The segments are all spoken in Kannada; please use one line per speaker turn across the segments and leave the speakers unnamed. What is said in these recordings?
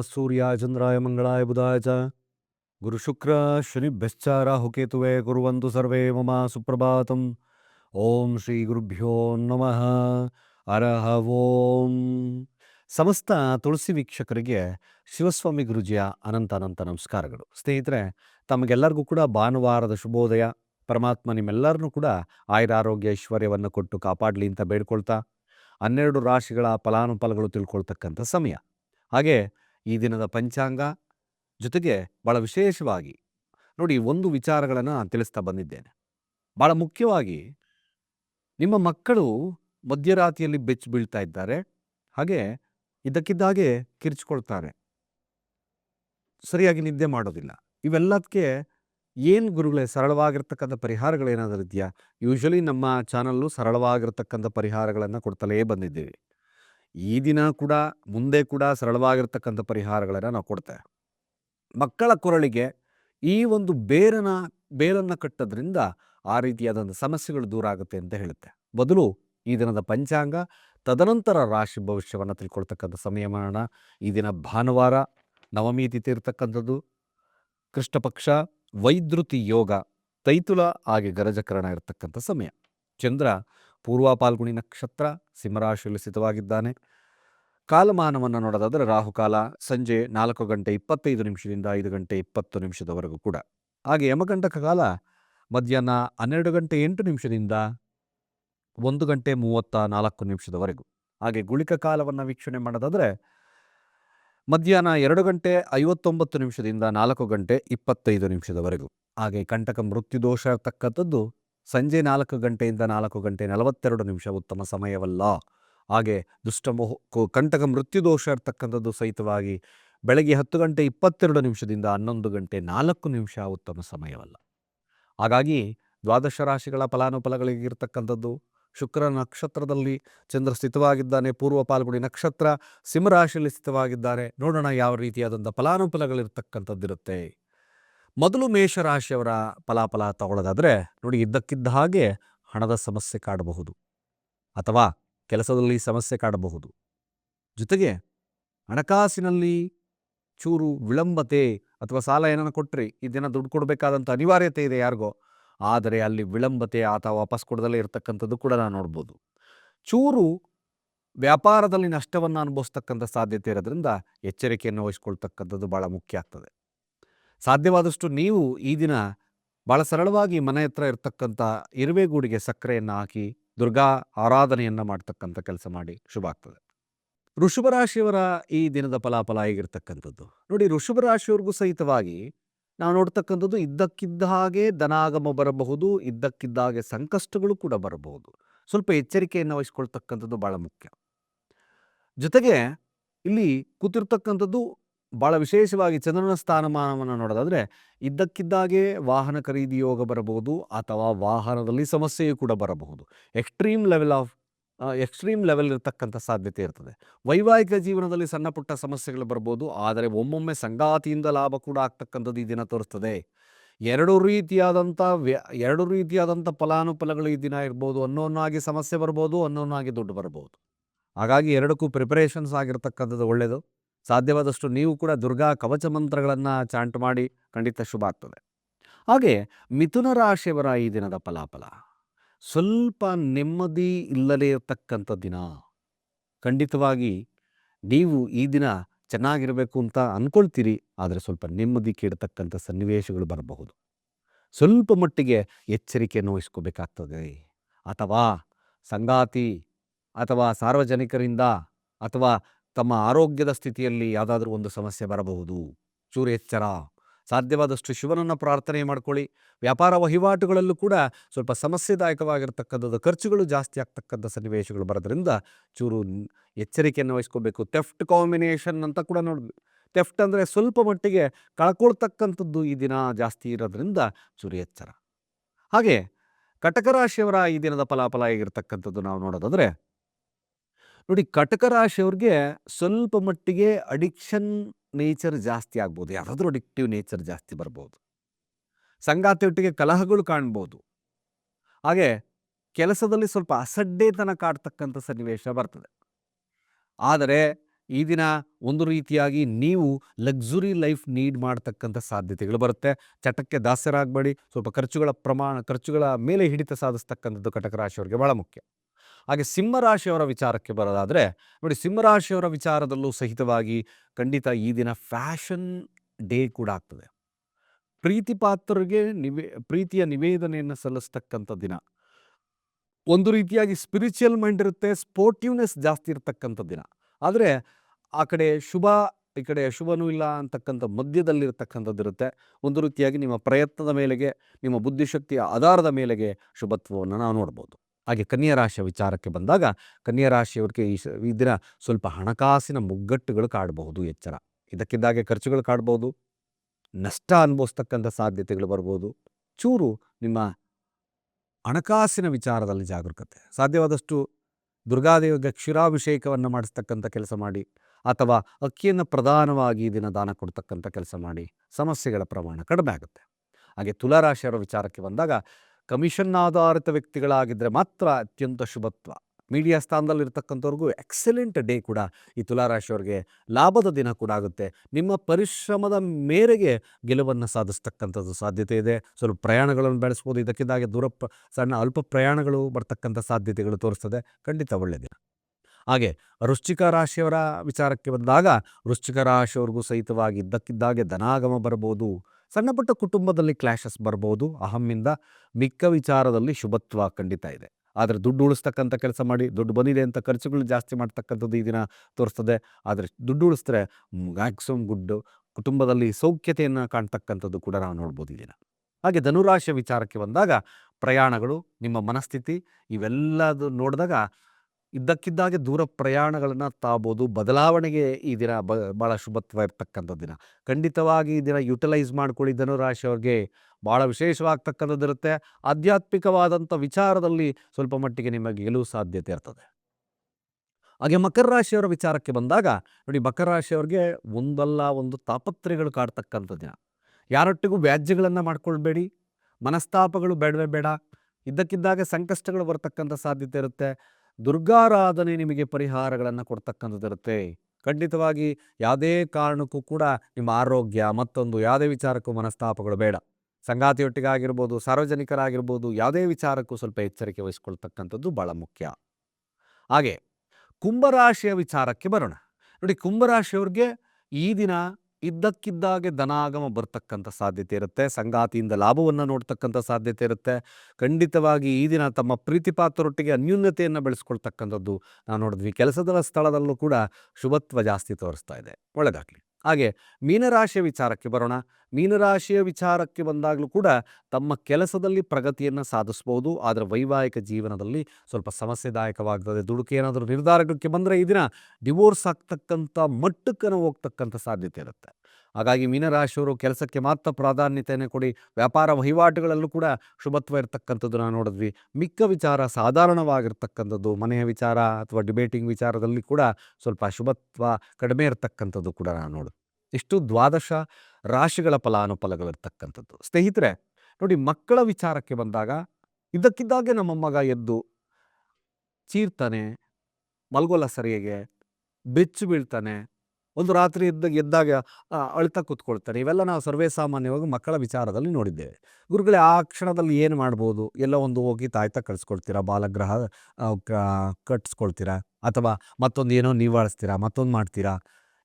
ಸೂರ್ಯಾಯ ಚಂದ್ರಾಯ ಮಂಗಳಾಯ ಬುಧಾಯ ಚ ಗುರು ಶುಕ್ರ ಶನಿಭ್ಯಶ್ಚ ರಾಹುಕೇತುವೆ ಕುರುವಂತು ಸರ್ವೇ ಮಮ ಸುಪ್ರಭಾತಂ ಓಂ ಶ್ರೀ ಗುರುಭ್ಯೋ ನಮಃ ಅರಹ ಓಂ ಸಮಸ್ತ ತುಳಸಿ ವೀಕ್ಷಕರಿಗೆ ಶಿವಸ್ವಾಮಿ ಗುರುಜಿಯ ಅನಂತ ಅನಂತ ನಮಸ್ಕಾರಗಳು. ಸ್ನೇಹಿತರೆ, ತಮಗೆಲ್ಲರಿಗೂ ಕೂಡ ಭಾನುವಾರದ ಶುಭೋದಯ. ಪರಮಾತ್ಮ ನಿಮ್ಮೆಲ್ಲರನ್ನೂ ಕೂಡ ಆಯುರ ಆರೋಗ್ಯ ಐಶ್ವರ್ಯವನ್ನು ಕೊಟ್ಟು ಕಾಪಾಡಲಿ ಅಂತ ಬೇಡ್ಕೊಳ್ತಾ, ಹನ್ನೆರಡು ರಾಶಿಗಳ ಫಲಾನುಫಲಗಳು ತಿಳ್ಕೊಳ್ತಕ್ಕಂಥ ಸಮಯ. ಹಾಗೆ ಈ ದಿನದ ಪಂಚಾಂಗ ಜೊತೆಗೆ ಭಾಳ ವಿಶೇಷವಾಗಿ ನೋಡಿ ಒಂದು ವಿಚಾರಗಳನ್ನು ನಾನು ತಿಳಿಸ್ತಾ ಬಂದಿದ್ದೇನೆ. ಭಾಳ ಮುಖ್ಯವಾಗಿ ನಿಮ್ಮ ಮಕ್ಕಳು ಮಧ್ಯರಾತ್ರಿಯಲ್ಲಿ ಬೆಚ್ಚು ಬೀಳ್ತಾ ಇದ್ದಾರೆ. ಹಾಗೆ ಇದ್ದಕ್ಕಿದ್ದಾಗೆ ಕಿರ್ಚ್ಕೊಳ್ತಾರೆ. ಸರಿಯಾಗಿ ನಿದ್ದೆ ಮಾಡೋದಿಲ್ಲ. ಇವೆಲ್ಲದಕ್ಕೆ ಏನು ಗುರುಗಳೇ ಸರಳವಾಗಿರ್ತಕ್ಕಂಥ ಪರಿಹಾರಗಳೇನಾದರೂ ಇದೆಯಾ? ಯೂಶ್ವಲಿ ನಮ್ಮ ಚಾನಲ್ಲು ಸರಳವಾಗಿರ್ತಕ್ಕಂಥ ಪರಿಹಾರಗಳನ್ನು ಕೊಡ್ತಲೇ ಬಂದಿದ್ದೀವಿ. ಈ ದಿನ ಕೂಡ ಮುಂದೆ ಕೂಡ ಸರಳವಾಗಿರ್ತಕ್ಕಂಥ ಪರಿಹಾರಗಳನ್ನು ನಾವು ಕೊಡ್ತೇವೆ. ಮಕ್ಕಳ ಕೊರಳಿಗೆ ಈ ಒಂದು ಬೇರನ ಬೇರನ್ನು ಕಟ್ಟೋದ್ರಿಂದ ಆ ರೀತಿಯಾದಂಥ ಸಮಸ್ಯೆಗಳು ದೂರ ಆಗುತ್ತೆ ಅಂತ ಹೇಳುತ್ತೆ. ಬದಲು ಈ ದಿನದ ಪಂಚಾಂಗ, ತದನಂತರ ರಾಶಿ ಭವಿಷ್ಯವನ್ನು ತಿಳ್ಕೊಳ್ತಕ್ಕಂಥ ಸಮಯ ಮಾಡೋಣ ಈ ದಿನ ಭಾನುವಾರ, ನವಮಿ ತಿಥಿ ಇರತಕ್ಕಂಥದ್ದು ಕೃಷ್ಣ ಪಕ್ಷ ವೈದ್ರುತಿ ಯೋಗ, ತೈತುಲ ಹಾಗೆ ಗರಜಕರಣ ಇರತಕ್ಕಂಥ ಸಮಯ. ಚಂದ್ರ ಪೂರ್ವ ಪಾಲ್ಗುಣಿ ನಕ್ಷತ್ರ ಸಿಂಹರಾಶಿಯಲ್ಲಿ ಸ್ಥಿತವಾಗಿದ್ದಾನೆ. ಕಾಲಮಾನವನ್ನು ನೋಡೋದಾದರೆ ರಾಹುಕಾಲ ಸಂಜೆ ನಾಲ್ಕು ಗಂಟೆ ಇಪ್ಪತ್ತೈದು ನಿಮಿಷದಿಂದ ಐದು ಗಂಟೆ ಇಪ್ಪತ್ತು ನಿಮಿಷದವರೆಗೂ ಕೂಡ. ಹಾಗೆ ಯಮಗಂಟಕ ಕಾಲ ಮಧ್ಯಾಹ್ನ ಹನ್ನೆರಡು ಗಂಟೆ ಎಂಟು ನಿಮಿಷದಿಂದ ಒಂದು ಗಂಟೆ ಮೂವತ್ತ ನಾಲ್ಕು ನಿಮಿಷದವರೆಗೂ. ಹಾಗೆ ಗುಳಿಕ ಕಾಲವನ್ನು ವೀಕ್ಷಣೆ ಮಾಡೋದಾದರೆ ಮಧ್ಯಾಹ್ನ ಎರಡು ಗಂಟೆ ಐವತ್ತೊಂಬತ್ತು ನಿಮಿಷದಿಂದ ನಾಲ್ಕು ಗಂಟೆ ಇಪ್ಪತ್ತೈದು ನಿಮಿಷದವರೆಗೂ. ಹಾಗೆ ಕಂಟಕ ಮೃತ್ಯುದೋಷ ಇರ್ತಕ್ಕಂಥದ್ದು ಸಂಜೆ ನಾಲ್ಕು ಗಂಟೆಯಿಂದ ನಾಲ್ಕು ಗಂಟೆ ನಲವತ್ತೆರಡು ನಿಮಿಷ ಉತ್ತಮ ಸಮಯವಲ್ಲ. ಹಾಗೆ ದುಷ್ಟಮೋಹ ಕಂಟಕ ಮೃತ್ಯುದೋಷ ಇರ್ತಕ್ಕಂಥದ್ದು ಸಹಿತವಾಗಿ ಬೆಳಗ್ಗೆ ಹತ್ತು ಗಂಟೆ ಇಪ್ಪತ್ತೆರಡು ನಿಮಿಷದಿಂದ ಹನ್ನೊಂದು ಗಂಟೆ ನಾಲ್ಕು ನಿಮಿಷ ಉತ್ತಮ ಸಮಯವಲ್ಲ. ಹಾಗಾಗಿ ದ್ವಾದಶ ರಾಶಿಗಳ ಫಲಾನುಫಲಗಳಿಗಿರ್ತಕ್ಕಂಥದ್ದು ಶುಕ್ರ ನಕ್ಷತ್ರದಲ್ಲಿ ಚಂದ್ರ ಸ್ಥಿತವಾಗಿದ್ದಾನೆ, ಪೂರ್ವ ಪಾಲ್ಗುಣಿ ನಕ್ಷತ್ರ ಸಿಂಹರಾಶಿಯಲ್ಲಿ ಸ್ಥಿತವಾಗಿದ್ದಾರೆ ನೋಡೋಣ ಯಾವ ರೀತಿಯಾದಂಥ ಫಲಾನುಫಲಗಳಿರ್ತಕ್ಕಂಥದ್ದಿರುತ್ತೆ ಮೊದಲು ಮೇಷರಾಶಿಯವರ ಫಲಾಫಲ ತಗೊಳ್ಳೋದಾದರೆ ನೋಡಿ ಇದ್ದಕ್ಕಿದ್ದ ಹಾಗೆ ಹಣದ ಸಮಸ್ಯೆ ಕಾಡಬಹುದು ಅಥವಾ ಕೆಲಸದಲ್ಲಿ ಸಮಸ್ಯೆ ಕಾಡಬಹುದು. ಜೊತೆಗೆ ಹಣಕಾಸಿನಲ್ಲಿ ಚೂರು ವಿಳಂಬತೆ ಅಥವಾ ಸಾಲ ಏನನ್ನ ಕೊಟ್ಟರೆ ಈ ದಿನ ದುಡ್ಡು ಕೊಡಬೇಕಾದಂಥ ಅನಿವಾರ್ಯತೆ ಇದೆ ಯಾರಿಗೋ, ಆದರೆ ಅಲ್ಲಿ ವಿಳಂಬತೆ ಆತ ವಾಪಸ್ ಕೊಡದಲ್ಲೇ ಇರತಕ್ಕಂಥದ್ದು ಕೂಡ ನಾವು ನೋಡ್ಬೋದು. ಚೂರು ವ್ಯಾಪಾರದಲ್ಲಿ ನಷ್ಟವನ್ನು ಅನುಭವಿಸ್ತಕ್ಕಂಥ ಸಾಧ್ಯತೆ ಇರೋದ್ರಿಂದ ಎಚ್ಚರಿಕೆಯನ್ನು ವಹಿಸ್ಕೊಳ್ತಕ್ಕಂಥದ್ದು ಭಾಳ ಮುಖ್ಯ ಆಗ್ತದೆ. ಸಾಧ್ಯವಾದಷ್ಟು ನೀವು ಈ ದಿನ ಭಾಳ ಸರಳವಾಗಿ ಮನೆ ಹತ್ರ ಇರತಕ್ಕಂಥ ಇರುವೆಗೂಡಿಗೆ ಸಕ್ಕರೆಯನ್ನು ಹಾಕಿ ದುರ್ಗಾ ಆರಾಧನೆಯನ್ನು ಮಾಡ್ತಕ್ಕಂಥ ಕೆಲಸ ಮಾಡಿ ಶುಭ ಆಗ್ತದೆ. ಋಷಭ ರಾಶಿಯವರ ಈ ದಿನದ ಫಲಾಫಲ ಹೇಗಿರ್ತಕ್ಕಂಥದ್ದು? ನೋಡಿ ಋಷಭ ರಾಶಿಯವ್ರಿಗೂ ಸಹಿತವಾಗಿ ನಾವು ನೋಡ್ತಕ್ಕಂಥದ್ದು ಇದ್ದಕ್ಕಿದ್ದ ಹಾಗೆ ಧನಾಗಮ ಬರಬಹುದು, ಇದ್ದಕ್ಕಿದ್ದ ಹಾಗೆ ಸಂಕಷ್ಟಗಳು ಕೂಡ ಬರಬಹುದು. ಸ್ವಲ್ಪ ಎಚ್ಚರಿಕೆಯನ್ನು ವಹಿಸ್ಕೊಳ್ತಕ್ಕಂಥದ್ದು ಭಾಳ ಮುಖ್ಯ. ಜೊತೆಗೆ ಇಲ್ಲಿ ಕೂತಿರ್ತಕ್ಕಂಥದ್ದು ಭಾಳ ವಿಶೇಷವಾಗಿ ಚಂದ್ರನ ಸ್ಥಾನಮಾನವನ್ನು ನೋಡೋದಾದರೆ, ಇದ್ದಕ್ಕಿದ್ದಾಗೆ ವಾಹನ ಖರೀದಿ ಯೋಗ ಬರಬಹುದು ಅಥವಾ ವಾಹನದಲ್ಲಿ ಸಮಸ್ಯೆಯೂ ಕೂಡ ಬರಬಹುದು. Extreme level of extreme level ಇರತಕ್ಕಂಥ ಸಾಧ್ಯತೆ ಇರ್ತದೆ. ವೈವಾಹಿಕ ಜೀವನದಲ್ಲಿ ಸಣ್ಣ ಪುಟ್ಟ ಸಮಸ್ಯೆಗಳು ಬರ್ಬೋದು ಆದರೆ ಒಮ್ಮೊಮ್ಮೆ ಸಂಗಾತಿಯಿಂದ ಲಾಭ ಕೂಡ ಆಗ್ತಕ್ಕಂಥದ್ದು ಈ ದಿನ ತೋರಿಸ್ತದೆ. ಎರಡು ರೀತಿಯಾದಂಥ ವ್ಯ, ಎರಡು ರೀತಿಯಾದಂಥ ಫಲಾನುಫಲಗಳು ಈ ದಿನ ಇರ್ಬೋದು. ಅನ್ನೋನ್ನಾಗಿ ಸಮಸ್ಯೆ ಬರ್ಬೋದು ಅನ್ನೋನ್ನಾಗಿ ದುಡ್ಡು ಬರ್ಬೋದು ಹಾಗಾಗಿ ಎರಡಕ್ಕೂ ಪ್ರಿಪರೇಷನ್ಸ್ ಆಗಿರ್ತಕ್ಕಂಥದ್ದು ಒಳ್ಳೆಯದು ಸಾಧ್ಯವಾದಷ್ಟು ನೀವು ಕೂಡ ದುರ್ಗಾ ಕವಚ ಮಂತ್ರಗಳನ್ನು ಚಾಂಟ್ ಮಾಡಿ ಖಂಡಿತ ಶುಭ ಆಗ್ತದೆ. ಹಾಗೆ ಮಿಥುನ ರಾಶಿಯವರ ಈ ದಿನದ ಫಲಾಫಲ. ಸ್ವಲ್ಪ ನೆಮ್ಮದಿ ಇಲ್ಲದೇ ಇರತಕ್ಕಂಥ ದಿನ. ಖಂಡಿತವಾಗಿ ನೀವು ಈ ದಿನ ಚೆನ್ನಾಗಿರಬೇಕು ಅಂತ ಅಂದ್ಕೊಳ್ತೀರಿ ಆದರೆ ಸ್ವಲ್ಪ ನೆಮ್ಮದಿ ಕೇಳ್ತಕ್ಕಂಥ ಸನ್ನಿವೇಶಗಳು ಬರಬಹುದು. ಸ್ವಲ್ಪ ಮಟ್ಟಿಗೆ ಎಚ್ಚರಿಕೆಯನ್ನು ವಹಿಸ್ಕೋಬೇಕಾಗ್ತದೆ. ಅಥವಾ ಸಂಗಾತಿ, ಅಥವಾ ಸಾರ್ವಜನಿಕರಿಂದ, ಅಥವಾ ತಮ್ಮ ಆರೋಗ್ಯದ ಸ್ಥಿತಿಯಲ್ಲಿ ಯಾವುದಾದ್ರೂ ಒಂದು ಸಮಸ್ಯೆ ಬರಬಹುದು. ಚೂರು ಎಚ್ಚರ ಸಾಧ್ಯವಾದಷ್ಟು ಶಿವನನ್ನು ಪ್ರಾರ್ಥನೆ ಮಾಡ್ಕೊಳ್ಳಿ. ವ್ಯಾಪಾರ ವಹಿವಾಟುಗಳಲ್ಲೂ ಕೂಡ ಸ್ವಲ್ಪ ಸಮಸ್ಯೆದಾಯಕವಾಗಿರ್ತಕ್ಕಂಥದ್ದು, ಖರ್ಚುಗಳು ಜಾಸ್ತಿ ಆಗ್ತಕ್ಕಂಥ ಸನ್ನಿವೇಶಗಳು ಬರೋದ್ರಿಂದ ಚೂರು ಎಚ್ಚರಿಕೆಯನ್ನು ವಹಿಸ್ಕೋಬೇಕು. ತೆಫ್ಟ್ ಕಾಂಬಿನೇಷನ್ ಅಂತ ಕೂಡ ನೋಡ್ಬೇಕು ತೆಫ್ಟ್ ಅಂದರೆ ಸ್ವಲ್ಪ ಮಟ್ಟಿಗೆ ಕಳ್ಕೊಳ್ತಕ್ಕಂಥದ್ದು ಈ ದಿನ ಜಾಸ್ತಿ ಇರೋದ್ರಿಂದ ಚೂರು ಎಚ್ಚರ. ಹಾಗೆ ಕಟಕರಾಶಿಯವರ ಈ ದಿನದ ಫಲಾಫಲ ಆಗಿರ್ತಕ್ಕಂಥದ್ದು ನಾವು ನೋಡೋದಾದರೆ ನೋಡಿ ಕಟಕ ರಾಶಿಯವ್ರಿಗೆ ಸ್ವಲ್ಪ ಮಟ್ಟಿಗೆ ಅಡಿಕ್ಷನ್ ನೇಚರ್ ಜಾಸ್ತಿ ಆಗ್ಬೋದು. ಯಾವುದಾದ್ರೂ ಅಡಿಕ್ಟಿವ್ ನೇಚರ್ ಜಾಸ್ತಿ ಬರ್ಬೋದು. ಸಂಗಾತಿಯೊಟ್ಟಿಗೆ ಕಲಹಗಳು ಕಾಣ್ಬೋದು. ಹಾಗೆ ಕೆಲಸದಲ್ಲಿ ಸ್ವಲ್ಪ ಅಸಡ್ಡೆತನ ಕಾಡ್ತಕ್ಕಂಥ ಸನ್ನಿವೇಶ ಬರ್ತದೆ. ಆದರೆ ಈ ದಿನ ಒಂದು ರೀತಿಯಾಗಿ ನೀವು ಲಕ್ಸುರಿ ಲೈಫ್ ನೀಡ್ ಮಾಡ್ತಕ್ಕಂಥ ಸಾಧ್ಯತೆಗಳು ಬರುತ್ತೆ. ಚಟಕ್ಕೆ ದಾಸ್ಯರಾಗಬೇಡಿ. ಸ್ವಲ್ಪ ಖರ್ಚುಗಳ ಪ್ರಮಾಣ, ಖರ್ಚುಗಳ ಮೇಲೆ ಹಿಡಿತ ಸಾಧಿಸ್ತಕ್ಕಂಥದ್ದು ಕಟಕ ರಾಶಿಯವರಿಗೆ ಬಹಳ ಮುಖ್ಯ. ಹಾಗೆ ಸಿಂಹರಾಶಿಯವರ ವಿಚಾರಕ್ಕೆ ಬರೋದಾದರೆ, ನೋಡಿ ಸಿಂಹರಾಶಿಯವರ ವಿಚಾರದಲ್ಲೂ ಸಹಿತವಾಗಿ ಖಂಡಿತ ಈ ದಿನ ಫ್ಯಾಷನ್ ಡೇ ಕೂಡ ಆಗ್ತದೆ. ಪ್ರೀತಿ ಪಾತ್ರರಿಗೆ ನಿವೇ, ಪ್ರೀತಿಯ ನಿವೇದನೆಯನ್ನು ಸಲ್ಲಿಸ್ತಕ್ಕಂಥ ದಿನ. ಒಂದು ರೀತಿಯಾಗಿ ಸ್ಪಿರಿಚುವಲ್ ಮೈಂಡ್ ಇರುತ್ತೆ ಸ್ಪೋರ್ಟಿವ್ನೆಸ್ ಜಾಸ್ತಿ ಇರತಕ್ಕಂಥ ದಿನ. ಆದರೆ ಆ ಕಡೆ ಶುಭ, ಈ ಕಡೆ ಶುಭನೂ ಇಲ್ಲ ಅಂತಕ್ಕಂಥ ಮಧ್ಯದಲ್ಲಿರತಕ್ಕಂಥದ್ದಿರುತ್ತೆ ಒಂದು ರೀತಿಯಾಗಿ ನಿಮ್ಮ ಪ್ರಯತ್ನದ ಮೇಲೆಗೆ, ನಿಮ್ಮ ಬುದ್ಧಿಶಕ್ತಿಯ ಆಧಾರದ ಮೇಲೆಗೆ ಶುಭತ್ವವನ್ನು ನಾವು ನೋಡ್ಬೋದು. ಹಾಗೆ ಕನ್ಯಾ ರಾಶಿಯ ವಿಚಾರಕ್ಕೆ ಬಂದಾಗ ಕನ್ಯಾ ರಾಶಿಯವರಿಗೆ ಈ ದಿನ ಸ್ವಲ್ಪ ಹಣಕಾಸಿನ ಮುಗ್ಗಟ್ಟುಗಳು ಕಾಡಬಹುದು, ಎಚ್ಚರ. ಇದಕ್ಕಿದ್ದಾಗೆ ಖರ್ಚುಗಳು ಕಾಡ್ಬೋದು ನಷ್ಟ ಅನುಭವಿಸ್ತಕ್ಕಂಥ ಸಾಧ್ಯತೆಗಳು ಬರ್ಬೋದು. ಚೂರು ನಿಮ್ಮ ಹಣಕಾಸಿನ ವಿಚಾರದಲ್ಲಿ ಜಾಗರೂಕತೆ. ಸಾಧ್ಯವಾದಷ್ಟು ದುರ್ಗಾದೇವಿಗೆ ಕ್ಷೀರಾಭಿಷೇಕವನ್ನು ಮಾಡಿಸ್ತಕ್ಕಂಥ ಕೆಲಸ ಮಾಡಿ, ಅಥವಾ ಅಕ್ಕಿಯನ್ನು ಪ್ರಧಾನವಾಗಿ ದಿನ ದಾನ ಕೊಡ್ತಕ್ಕಂಥ ಕೆಲಸ ಮಾಡಿ, ಸಮಸ್ಯೆಗಳ ಪ್ರಮಾಣ ಕಡಿಮೆ ಆಗುತ್ತೆ. ಹಾಗೆ ತುಲಾರಾಶಿಯವರ ವಿಚಾರಕ್ಕೆ ಬಂದಾಗ ಕಮಿಷನ್ ಆಧಾರಿತ ವ್ಯಕ್ತಿಗಳಾಗಿದ್ದರೆ ಮಾತ್ರ ಅತ್ಯಂತ ಶುಭತ್ವ. ಮೀಡಿಯಾ ಸ್ಥಾನದಲ್ಲಿರ್ತಕ್ಕಂಥವ್ರಿಗೂ ಎಕ್ಸಲೆಂಟ್ ಡೇ ಕೂಡ ಈ ತುಲಾರಾಶಿಯವ್ರಿಗೆ ಲಾಭದ ದಿನ ಕೂಡ ಆಗುತ್ತೆ. ನಿಮ್ಮ ಪರಿಶ್ರಮದ ಮೇರೆಗೆ ಗೆಲುವನ್ನು ಸಾಧಿಸ್ತಕ್ಕಂಥದ್ದು ಸಾಧ್ಯತೆ ಇದೆ. ಸ್ವಲ್ಪ ಪ್ರಯಾಣಗಳನ್ನು ಬೆಳೆಸ್ಬೋದು. ಇದಕ್ಕಿದ್ದಾಗೆ ದೂರ ಸಣ್ಣ ಅಲ್ಪ ಪ್ರಯಾಣಗಳು ಬರ್ತಕ್ಕಂಥ ಸಾಧ್ಯತೆಗಳು ತೋರಿಸ್ತದೆ. ಖಂಡಿತ ಒಳ್ಳೆಯ ದಿನ. ಹಾಗೆ ವೃಶ್ಚಿಕ ರಾಶಿಯವರ ವಿಚಾರಕ್ಕೆ ಬಂದಾಗ ವೃಶ್ಚಿಕ ರಾಶಿಯವ್ರಿಗೂ ಸಹಿತವಾಗಿ ಇದ್ದಕ್ಕಿದ್ದಾಗೆ ಧನಾಗಮ ಬರ್ಬೋದು. ಸಣ್ಣ ಪುಟ್ಟ ಕುಟುಂಬದಲ್ಲಿ ಕ್ಲಾಶಸ್ ಬರ್ಬೋದು ಅಹಮ್ಮಿಂದ ಮಿಕ್ಕ ವಿಚಾರದಲ್ಲಿ ಶುಭತ್ವ ಖಂಡಿತ ಇದೆ. ಆದರೆ ದುಡ್ಡು ಉಳಿಸ್ತಕ್ಕಂಥ ಕೆಲಸ ಮಾಡಿ, ದುಡ್ಡು ಬಂದಿದೆ ಅಂತ ಖರ್ಚುಗಳು ಜಾಸ್ತಿ ಮಾಡ್ತಕ್ಕಂಥದ್ದು ಈ ದಿನ ತೋರಿಸ್ತದೆ. ಆದರೆ ದುಡ್ಡು ಉಳಿಸಿದ್ರೆ ಮ್ಯಾಕ್ಸಿಮಮ್ ಗುಡ್ಡು ಕುಟುಂಬದಲ್ಲಿ ಸೌಖ್ಯತೆಯನ್ನು ಕಾಣ್ತಕ್ಕಂಥದ್ದು ಕೂಡ ನಾವು ನೋಡ್ಬೋದು ಈ ದಿನ. ಹಾಗೆ ಧನುರಾಶಿಯ ವಿಚಾರಕ್ಕೆ ಬಂದಾಗ ಪ್ರಯಾಣಗಳು, ನಿಮ್ಮ ಮನಸ್ಥಿತಿ ಇವೆಲ್ಲದು ನೋಡಿದಾಗ ಇದ್ದಕ್ಕಿದ್ದಾಗೆ ದೂರ ಪ್ರಯಾಣಗಳನ್ನು ತಾಬೋದು, ಬದಲಾವಣೆಗೆ ಈ ದಿನ ಬ ಭಾಳ ಶುಭತ್ವ ಇರ್ತಕ್ಕಂಥ ದಿನ. ಖಂಡಿತವಾಗಿ ಈ ದಿನ ಯುಟಿಲೈಸ್ ಮಾಡ್ಕೊಳ್ಳಿ ಧನುರಾಶಿಯವ್ರಿಗೆ ಭಾಳ ವಿಶೇಷವಾಗ್ತಕ್ಕಂಥದ್ದಿರುತ್ತೆ ಆಧ್ಯಾತ್ಮಿಕವಾದಂಥ ವಿಚಾರದಲ್ಲಿ ಸ್ವಲ್ಪ ಮಟ್ಟಿಗೆ ನಿಮಗೆ ಗೆಲುವು ಸಾಧ್ಯತೆ ಇರ್ತದೆ. ಹಾಗೆ ಮಕರ ರಾಶಿಯವರ ವಿಚಾರಕ್ಕೆ ಬಂದಾಗ, ನೋಡಿ ಮಕರ ರಾಶಿಯವ್ರಿಗೆ ಒಂದಲ್ಲ ಒಂದು ತಾಪತ್ರೆಗಳು ಕಾಡ್ತಕ್ಕಂಥ ದಿನ. ಯಾರೊಟ್ಟಿಗೂ ವ್ಯಾಜ್ಯಗಳನ್ನು ಮಾಡ್ಕೊಳ್ಬೇಡಿ. ಮನಸ್ತಾಪಗಳು ಬೇಡವೇ ಬೇಡ. ಇದ್ದಕ್ಕಿದ್ದಾಗೆ ಸಂಕಷ್ಟಗಳು ಬರ್ತಕ್ಕಂಥ ಸಾಧ್ಯತೆ ಇರುತ್ತೆ. ದುರ್ಗಾರಾಧನೆ ನಿಮಗೆ ಪರಿಹಾರಗಳನ್ನು ಕೊಡ್ತಕ್ಕಂಥದ್ದಿರುತ್ತೆ. ಖಂಡಿತವಾಗಿ ಯಾವುದೇ ಕಾರಣಕ್ಕೂ ಕೂಡ ನಿಮ್ಮ ಆರೋಗ್ಯ ಮತ್ತೊಂದು ಯಾವುದೇ ವಿಚಾರಕ್ಕೂ ಮನಸ್ತಾಪಗಳು ಬೇಡ. ಸಂಗಾತಿಯೊಟ್ಟಿಗಾಗಿರ್ಬೋದು, ಸಾರ್ವಜನಿಕರಾಗಿರ್ಬೋದು, ಯಾವುದೇ ವಿಚಾರಕ್ಕೂ ಸ್ವಲ್ಪ ಎಚ್ಚರಿಕೆ ವಹಿಸ್ಕೊಳ್ತಕ್ಕಂಥದ್ದು ಬಹಳ ಮುಖ್ಯ. ಹಾಗೆ ಕುಂಭರಾಶಿಯ ವಿಚಾರಕ್ಕೆ ಬರೋಣ. ನೋಡಿ ಕುಂಭರಾಶಿಯವ್ರಿಗೆ ಈ ದಿನ ಇದ್ದಕ್ಕಿದ್ದಾಗೆ ಧನಾಗಮ ಬರ್ತಕ್ಕಂಥ ಸಾಧ್ಯತೆ ಇರುತ್ತೆ, ಸಂಗಾತಿಯಿಂದ ಲಾಭವನ್ನು ನೋಡ್ತಕ್ಕಂಥ ಸಾಧ್ಯತೆ ಇರುತ್ತೆ. ಖಂಡಿತವಾಗಿ ಈ ದಿನ ತಮ್ಮ ಪ್ರೀತಿಪಾತ್ರರೊಟ್ಟಿಗೆ ಅನ್ಯೂನ್ಯತೆಯನ್ನು ಬೆಳೆಸ್ಕೊಳ್ತಕ್ಕಂಥದ್ದು ನಾವು ನೋಡಿದ್ವಿ. ಕೆಲಸದ ಸ್ಥಳದಲ್ಲೂ ಕೂಡ ಶುಭತ್ವ ಜಾಸ್ತಿ ತೋರಿಸ್ತಾ ಇದೆ. ಒಳ್ಳೆದಾಗಲಿ. ಹಾಗೆ ಮೀನರಾಶಿಯ ವಿಚಾರಕ್ಕೆ ಬರೋಣ. ಮೀನರಾಶಿಯ ವಿಚಾರಕ್ಕೆ ಬಂದಾಗಲೂ ಕೂಡ ತಮ್ಮ ಕೆಲಸದಲ್ಲಿ ಪ್ರಗತಿಯನ್ನು ಸಾಧಿಸ್ಬೋದು. ಆದರೆ ವೈವಾಹಿಕ ಜೀವನದಲ್ಲಿ ಸ್ವಲ್ಪ ಸಮಸ್ಯೆದಾಯಕವಾಗ್ತದೆ. ದುಡುಕು ಏನಾದರೂ ನಿರ್ಧಾರಕ್ಕೆ ಬಂದರೆ ಈ ದಿನ ಡಿವೋರ್ಸ್ ಆಗ್ತಕ್ಕಂಥ ಮಟ್ಟಕ್ಕನ ಹೋಗ್ತಕ್ಕಂಥ ಸಾಧ್ಯತೆ ಇರುತ್ತೆ. ಹಾಗಾಗಿ ಮೀನರಾಶಿಯವರು ಕೆಲಸಕ್ಕೆ ಮಾತ್ರ ಪ್ರಾಧಾನ್ಯತೆಯನ್ನು ಕೊಡಿ. ವ್ಯಾಪಾರ ವಹಿವಾಟುಗಳಲ್ಲೂ ಕೂಡ ಶುಭತ್ವ ಇರತಕ್ಕಂಥದ್ದು ನಾವು ನೋಡಿದ್ವಿ. ಮಿಕ್ಕ ವಿಚಾರ ಸಾಧಾರಣವಾಗಿರ್ತಕ್ಕಂಥದ್ದು. ಮನೆಯ ವಿಚಾರ ಅಥವಾ ಡಿಬೇಟಿಂಗ್ ವಿಚಾರದಲ್ಲಿ ಕೂಡ ಸ್ವಲ್ಪ ಶುಭತ್ವ ಕಡಿಮೆ ಇರತಕ್ಕಂಥದ್ದು ಕೂಡ ನಾವು ನೋಡಿದ್ವಿ ಇಷ್ಟು ದ್ವಾದಶ ರಾಶಿಗಳ ಫಲಾನುಫಲಗಳಿರ್ತಕ್ಕಂಥದ್ದು. ಸ್ನೇಹಿತರೆ, ನೋಡಿ ಮಕ್ಕಳ ವಿಚಾರಕ್ಕೆ ಬಂದಾಗ ಇದ್ದಕ್ಕಿದ್ದಾಗೆ ನಮ್ಮ ಮಗ ಎದ್ದು ಚೀರ್ತಾನೆ ಮಲ್ಗೋಲ್ಲ ಸರಿಯಾಗೆ, ಬೆಚ್ಚು ಬೀಳ್ತಾನೆ ಒಂದು ರಾತ್ರಿ ಇದ್ದ, ಎದ್ದಾಗ ಅಳ್ತಾ ಕೂತ್ಕೊಳ್ತಾರೆ. ಇವೆಲ್ಲ ನಾವು ಸರ್ವೇ ಸಾಮಾನ್ಯವಾಗಿ ಮಕ್ಕಳ ವಿಚಾರದಲ್ಲಿ ನೋಡಿದ್ದೇವೆ. ಗುರುಗಳೇ, ಆ ಕ್ಷಣದಲ್ಲಿ ಏನು ಮಾಡ್ಬೋದು? ಎಲ್ಲ ಒಂದು ಹೋಗಿ ತಾಯ್ತ ಕಳಿಸ್ಕೊಳ್ತೀರಾ? ಬಾಲಗ್ರಹ ಕಟ್ಸ್ಕೊಳ್ತೀರಾ? ಅಥವಾ ಮತ್ತೊಂದು ಏನೋ ನಿವಾಳಿಸ್ತೀರಾ? ಮತ್ತೊಂದು ಮಾಡ್ತೀರಾ?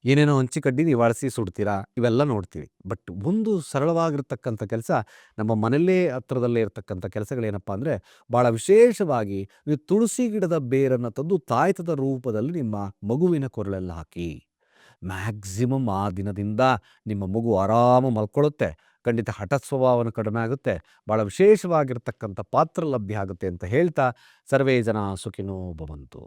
ಏನೇನೋ ಹಂಚಿ ಕಡ್ಡಿ ನಿವಾಳಿಸಿ ಸುಡ್ತೀರಾ? ಇವೆಲ್ಲ ನೋಡ್ತೀವಿ. ಬಟ್ ಒಂದು ಸರಳವಾಗಿರ್ತಕ್ಕಂಥ ಕೆಲಸ ನಮ್ಮ ಮನೆಯಲ್ಲೇ ಹತ್ರದಲ್ಲೇ ಇರತಕ್ಕಂಥ ಕೆಲಸಗಳೇನಪ್ಪ ಅಂದರೆ ಭಾಳ ವಿಶೇಷವಾಗಿ ನೀವು ತುಳಸಿ ಗಿಡದ ಬೇರನ್ನು ತಂದು ತಾಯ್ತದ ರೂಪದಲ್ಲಿ ನಿಮ್ಮ ಮಗುವಿನ ಕೊರಳೆಲ್ಲ ಹಾಕಿ. ಮ್ಯಾಕ್ಸಿಮಮ್ ಆ ದಿನದಿಂದ ನಿಮ್ಮ ಮಗು ಆರಾಮ ಮಲ್ಕೊಳ್ಳುತ್ತೆ. ಖಂಡಿತ ಹಠ ಸ್ವಭಾವನ ಕಡಿಮೆ ಆಗುತ್ತೆ. ಭಾಳ ವಿಶೇಷವಾಗಿರ್ತಕ್ಕಂಥ ಪಾತ್ರ ಲಭ್ಯ ಆಗುತ್ತೆ ಅಂತ ಹೇಳ್ತಾ ಸರ್ವೇ ಜನ ಸುಖಿನೋ ಭವಂತು